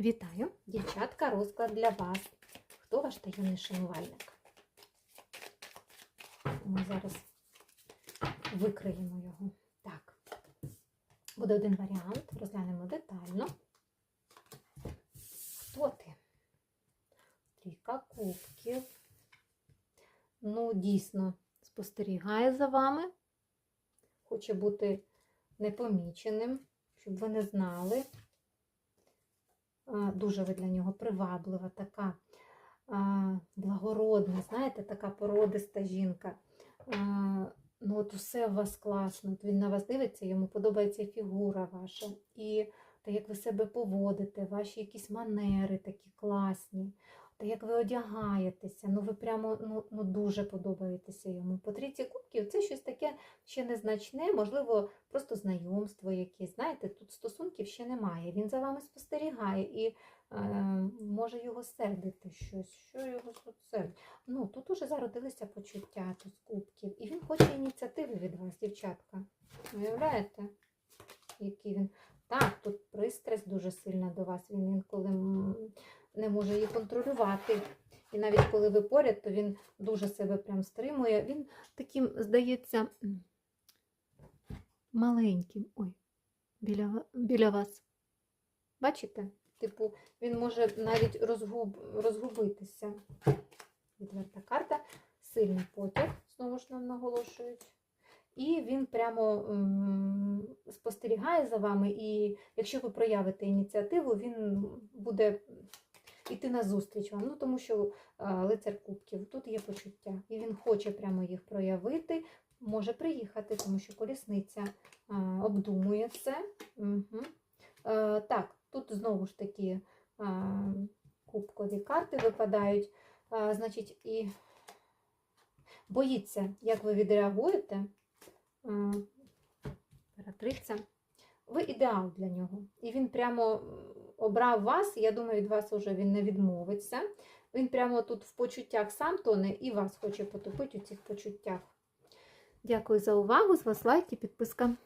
Вітаю, дівчатка, розклад для вас. Хто ваш таємний шанувальник? Ми зараз викриємо його. Так, буде один варіант, розглянемо детально. Хто ти? Трійка кубків. Ну, дійсно, спостерігає за вами. Хоче бути непоміченим, щоб ви не знали. А, Дуже ви для нього приваблива, така а, благородна, знаєте, така породиста жінка. А, ну от усе у вас класно. Він на вас дивиться, йому подобається фігура ваша. І те, як ви себе поводите, ваші якісь манери такі класні. Та як ви одягаєтеся, ну ви прямо ну, ну дуже подобаєтеся йому. По трійці кубків це щось таке ще незначне, можливо, просто знайомство якесь. Знаєте, тут стосунків ще немає. Він за вами спостерігає і е, може його сердити щось. Що його тут сердить? Ну, тут уже зародилися почуття тут кубків. І він хоче ініціативи від вас, дівчатка. Уявляєте, який він. Так, тут пристрасть дуже сильна до вас. Він інколи не може її контролювати. І навіть коли ви поряд, то він дуже себе прям стримує. Він таким, здається, маленьким. Ой, біля, біля вас. Бачите? Типу, він може навіть розгуб, розгубитися. Відверта карта, сильний потяг, знову ж нам наголошують. І він прямо спостерігає за вами, і якщо ви проявите ініціативу, він буде йти на зустріч вам. Ну, тому що лицар кубків, тут є почуття. І він хоче прямо їх проявити, може приїхати, тому що колісниця обдумує все. Угу. Так, тут знову ж таки кубкові карти випадають. Значить, і боїться, як ви відреагуєте. Ви ідеал для нього. І він прямо обрав вас, я думаю, від вас уже він не відмовиться. Він прямо тут в почуттях сам тоне і вас хоче потопити у цих почуттях. Дякую за увагу. З вас лайк і підписка.